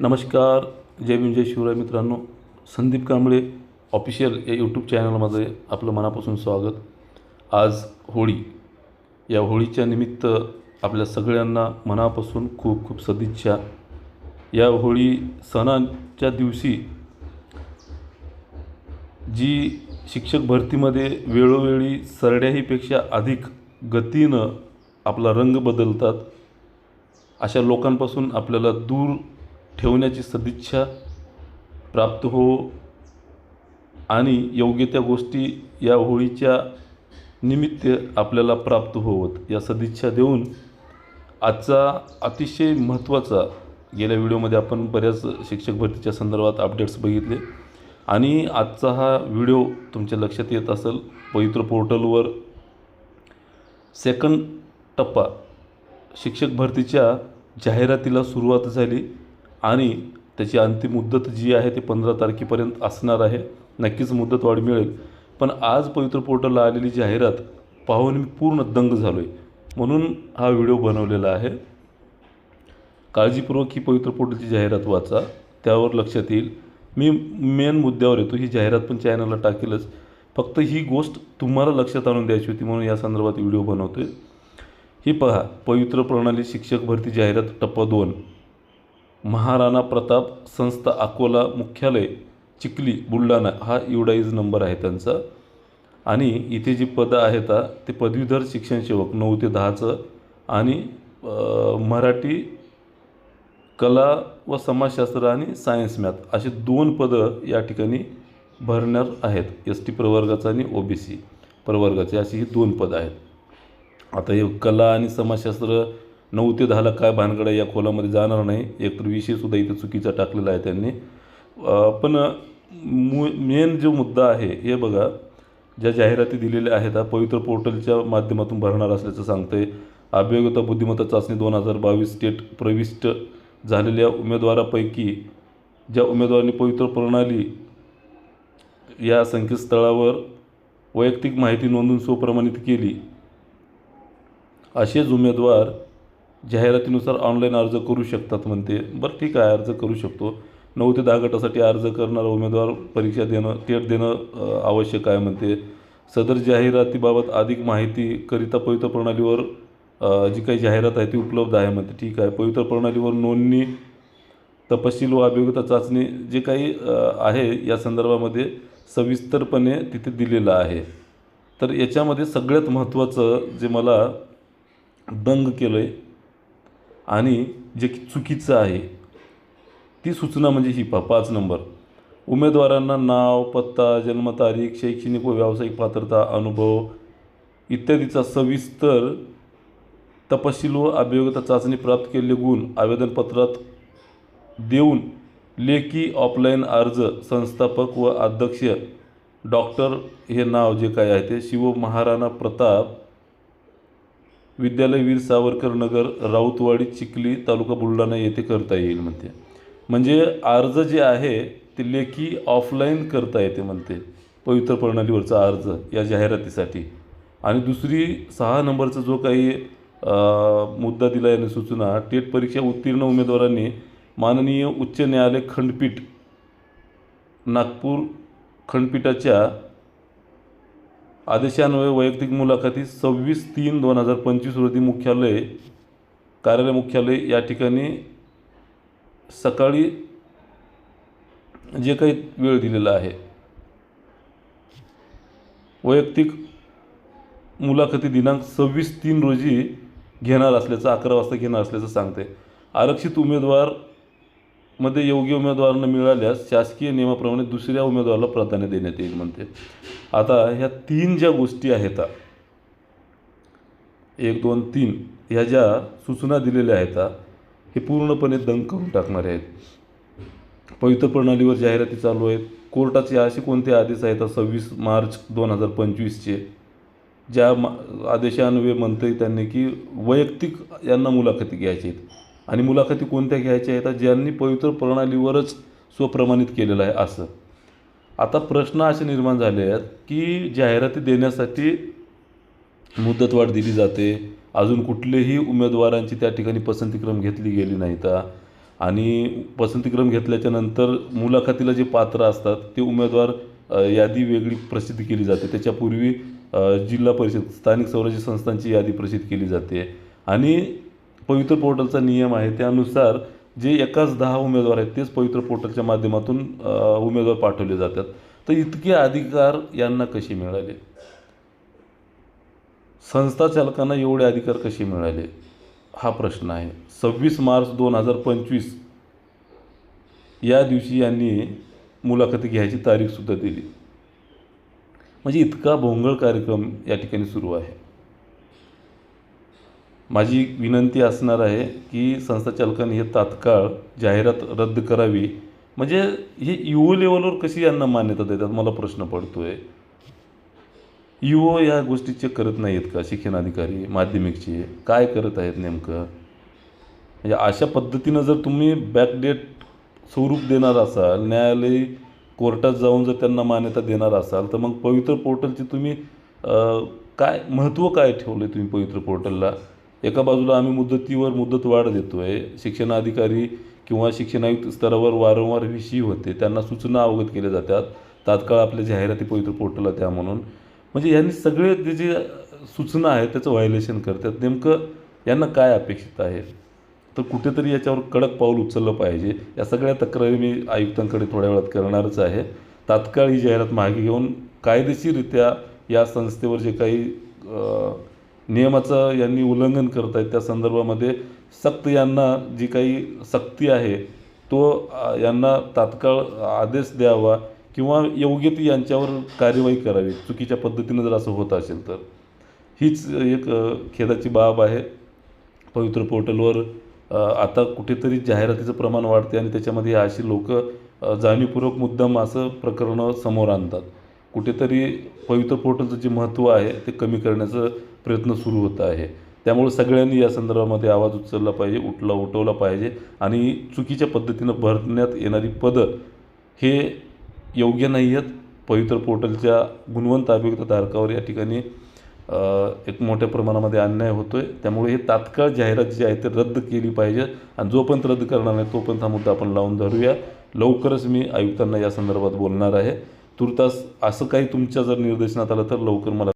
नमस्कार. जय भीम जय शिवराय मित्रांनो. संदीप कांबळे ऑफिशियल या यूट्यूब चॅनलमध्ये आपलं मनापासून स्वागत. आज होळी. या होळीच्या निमित्त आपल्या सगळ्यांना मनापासून खूप खूप सदिच्छा. या होळी सणांच्या दिवशी जी शिक्षक भरतीमध्ये वेळोवेळी सरड्याहीपेक्षा अधिक गतीनं आपला रंग बदलतात अशा लोकांपासून आपल्याला दूर ठेवण्याची सदिच्छा प्राप्त हो आणि योग्य त्या गोष्टी या होळीच्या निमित्त आपल्याला प्राप्त होवत. या सदिच्छा देऊन आजचा अतिशय महत्त्वाचा गेल्या व्हिडिओमध्ये आपण बऱ्याच शिक्षक भरतीच्या संदर्भात अपडेट्स बघितले. आणि आजचा हा व्हिडिओ तुमच्या लक्षात येत असेल पवित्र पोर्टलवर सेकंड टप्पा शिक्षक भरतीच्या जाहिरातीला सुरुवात झाली. आणि त्याची अंतिम मुदत जी आहे ती पंधरा तारखेपर्यंत असणार आहे. नक्कीच मुदतवाढ मिळेल. पण आज पवित्र पोर्टलला आलेली जाहिरात पाहून मी पूर्ण दंग झालो आहे म्हणून हा व्हिडिओ बनवलेला आहे. काळजीपूर्वक ही पवित्र पोर्टलची जाहिरात वाचा. त्यावर लक्षात येईल. मी मेन मुद्द्यावर येतो. ही जाहिरात पण चॅनलला टाकेलच. फक्त ही गोष्ट तुम्हाला लक्षात आणून द्यायची होती म्हणून या संदर्भात व्हिडिओ बनवतो आहे ही पहा पवित्र प्रणाली शिक्षक भरती जाहिरात टप्पा दोन. महाराणा प्रताप संस्था अकोला मुख्यालय चिखली बुलढाणा हा युडाईज नंबर आहे त्यांचा. आणि इथे जी पदं आहेत ते पदवीधर शिक्षण सेवक नऊ ते दहाचं. आणि मराठी कला व समाजशास्त्र आणि सायन्स मॅथ असे दोन पदं या ठिकाणी भरणार आहेत एस टी प्रवर्गाचं आणि ओ बी सी प्रवर्गाचे. अशी ही दोन पदं आहेत. आता हे कला आणि समाजशास्त्र नऊ ते दहाला काय भानगड आहे या खोलामध्ये जाणार नाही. एकतर विषयसुद्धा इथं चुकीचा टाकलेला आहे त्यांनी. पण मु मेन जो मुद्दा आहे हे बघा ज्या जाहिराती दिलेल्या आहेत हा पवित्र पोर्टलच्या माध्यमातून भरणार असल्याचं सांगतंय. अभियोग्यता बुद्धिमत्ता चाचणी दोन हजार बावीस स्टेट प्रविष्ट झालेल्या उमेदवारापैकी ज्या उमेदवारांनी पवित्र प्रणाली या संकेतस्थळावर वैयक्तिक माहिती नोंदून स्वप्रमाणित केली असेच उमेदवार जाहिरातीनुसार ऑनलाईन अर्ज करू शकतात म्हणते. बरं ठीक आहे अर्ज करू शकतो. नऊ ते दहा गटासाठी अर्ज करणारा उमेदवार परीक्षा देणं टेट देणं आवश्यक आहे म्हणते. सदर जाहिरातीबाबत अधिक माहिती करिता पवित्र प्रणालीवर जी काही जाहिरात आहे ती उपलब्ध आहे म्हणते. ठीक आहे पवित्र प्रणालीवर नोंदणी तपशील व अभियोग्यता चाचणी जे काही आहे या संदर्भामध्ये सविस्तरपणे तिथे दिलेलं आहे. तर याच्यामध्ये सगळ्यात महत्त्वाचं जे मला दंग केलं आहे आणि जे चुकीचं आहे ती सूचना म्हणजे ही पा पाच नंबर. उमेदवारांना नाव पत्ता जन्मतारीख शैक्षणिक व व्यावसायिक पात्रता अनुभव इत्यादीचा सविस्तर तपशील व अभियोग्यता चाचणी प्राप्त केलेले गुण आवेदनपत्रात देऊन लेखी ऑफलाईन अर्ज संस्थापक व अध्यक्ष डॉक्टर हे नाव जे काय आहे ते शिव महाराणा प्रताप विद्यालय वीर सावरकर नगर राऊतवाडी चिखली तालुका बुलढाणा येथे करता येईल म्हणते. म्हणजे अर्ज जे आहे ते लेखी ऑफलाईन करता येते म्हणते. पवित्र प्रणालीवरचा अर्ज या जाहिरातीसाठी. आणि दुसरी सहा नंबरचा जो काही मुद्दा दिला आहे सूचना टेट परीक्षा उत्तीर्ण उमेदवारांनी माननीय उच्च न्यायालय खंडपीठ नागपूर खंडपीठाच्या आदेशान्वये वैयक्तिक मुलाखती सव्वीस तीन दोन हजार पंचवीस रोजी मुख्यालय कार्यालय मुख्यालय या ठिकाणी सकाळी जे काही वेळ दिलेला आहे. वैयक्तिक मुलाखती दिनांक सव्वीस तीन रोजी घेणार असल्याचं अकरा वाजता घेणार असल्याचं सांगते. आरक्षित उमेदवारमध्ये योग्य उमेदवारांना मिळाल्यास शासकीय नियमाप्रमाणे दुसऱ्या उमेदवाराला प्राधान्य देण्यात येईल म्हणते. आता ह्या तीन ज्या गोष्टी आहेत एक दोन तीन ह्या ज्या सूचना दिलेल्या आहेत हे पूर्णपणे दंग करून टाकणारे आहेत. पवित्र प्रणालीवर जाहिराती चालू आहेत. कोर्टाचे असे कोणते आदेश आहेत सव्वीस मार्च दोन हजार पंचवीसचे ज्या मा आदेशान्वये म्हणते त्यांनी की वैयक्तिक यांना मुलाखती घ्यायच्या आहेत. आणि मुलाखती कोणत्या घ्यायच्या आहेत ज्यांनी पवित्र प्रणालीवरच स्वप्रमाणित केलेलं आहे असं. आता प्रश्न असे निर्माण झाले आहेत की जाहिराती देण्यासाठी मुदतवाढ दिली जाते. अजून कुठलेही उमेदवारांची त्या ठिकाणी पसंतीक्रम घेतली गेली नाहीत आणि पसंतीक्रम घेतल्याच्या नंतर मुलाखतीला जे पात्र असतात ते उमेदवार यादी वेगळी प्रसिद्ध केली जाते. त्याच्यापूर्वी जिल्हा परिषद स्थानिक स्वराज्य संस्थांची यादी प्रसिद्ध केली जाते. आणि पवित्र पोर्टलचा नियम आहे त्यानुसार जे एकाच दहा उमेदवार आहेत तेच पवित्र पोर्टलच्या माध्यमातून उमेदवार पाठवले जातात. तर इतके अधिकार यांना कसे मिळाले? संस्था चालकांना एवढे अधिकार कसे मिळाले? हा प्रश्न आहे. सव्वीस मार्च दोन हजार पंचवीस या दिवशी यांनी मुलाखती घ्यायची तारीखसुद्धा दिली. म्हणजे इतका भोंगळ कार्यक्रम या ठिकाणी सुरू आहे. माझी विनंती असणार आहे की संस्था चालकांनी हे तात्काळ जाहिरात रद्द करावी. म्हणजे हे यू लेवलवर कशी यांना मान्यता देतात? मला प्रश्न पडतो आहे यू या गोष्टी चेक करत नाही आहेत का शिक्षणाधिकारी माध्यमिकचे? काय करत आहेत नेमकं? म्हणजे अशा पद्धतीनं जर तुम्ही बॅकडेट स्वरूप देणार असाल न्यायालय कोर्टात जाऊन जर त्यांना मान्यता देणार असाल तर मग पवित्र पोर्टलची तुम्ही काय महत्त्व काय ठेवलं आहे तुम्ही पवित्र पोर्टलला? एका बाजूला आम्ही मुदतीवर मुदत वाढ देतो आहे शिक्षणाधिकारी किंवा शिक्षण आयुक्त स्तरावर वारंवार विषय होते. त्यांना सूचना अवगत केल्या जातात. तात्काळ आपल्या जाहिराती पवित्र पोर्टलला त्या म्हणून. म्हणजे यांनी सगळे जे जे सूचना आहेत त्याचं व्हायलेशन करतात. नेमकं यांना काय अपेक्षित आहे? तर कुठेतरी याच्यावर कडक पाऊल उचललं पाहिजे. या सगळ्या तक्रारी मी आयुक्तांकडे थोड्या वेळात करणारच आहे. तात्काळ ही जाहिरात मागे घेऊन कायदेशीररित्या या संस्थेवर जे काही नियमाचं यांनी उल्लंघन करत आहेत त्या संदर्भामध्ये सक्त यांना जी काही सक्ती आहे तो यांना तात्काळ आदेश द्यावा किंवा योग्य ती यांच्यावर कार्यवाही करावी चुकीच्या पद्धतीनं जर असं होत असेल तर. हीच एक खेदाची बाब आहे. पवित्र पोर्टलवर आता कुठेतरी जाहिरातीचं प्रमाण वाढते आणि त्याच्यामध्ये अशी लोक जाणीवपूर्वक मुद्दाम असं प्रकरणं समोर आणतात. कुठेतरी पवित्र पोर्टलचं जे महत्त्व आहे ते कमी करण्याचं प्रयत्न सुरू होत आहे. त्यामुळे सगळ्यांनी या संदर्भामध्ये आवाज उचलला पाहिजे उठला उठवला पाहिजे आणि चुकीच्या पद्धतीनं भरण्यात येणारी पदं हे योग्य नाही आहेत पवित्र पोर्टलच्या गुणवंत अभियुक्तधारकावर या ठिकाणी एक मोठ्या प्रमाणामध्ये अन्याय होतो आहे त्यामुळे हे तात्काळ जाहिरात जी आहे ते रद्द केली पाहिजे आणि जोपर्यंत रद्द करणार नाही तोपर्यंत हा मुद्दा आपण लावून धरूया. लवकरच मी आयुक्तांना या संदर्भात बोलणार आहे. तुर्तास असं काही तुमच्या जर निर्देशनात आलं तर लवकर मला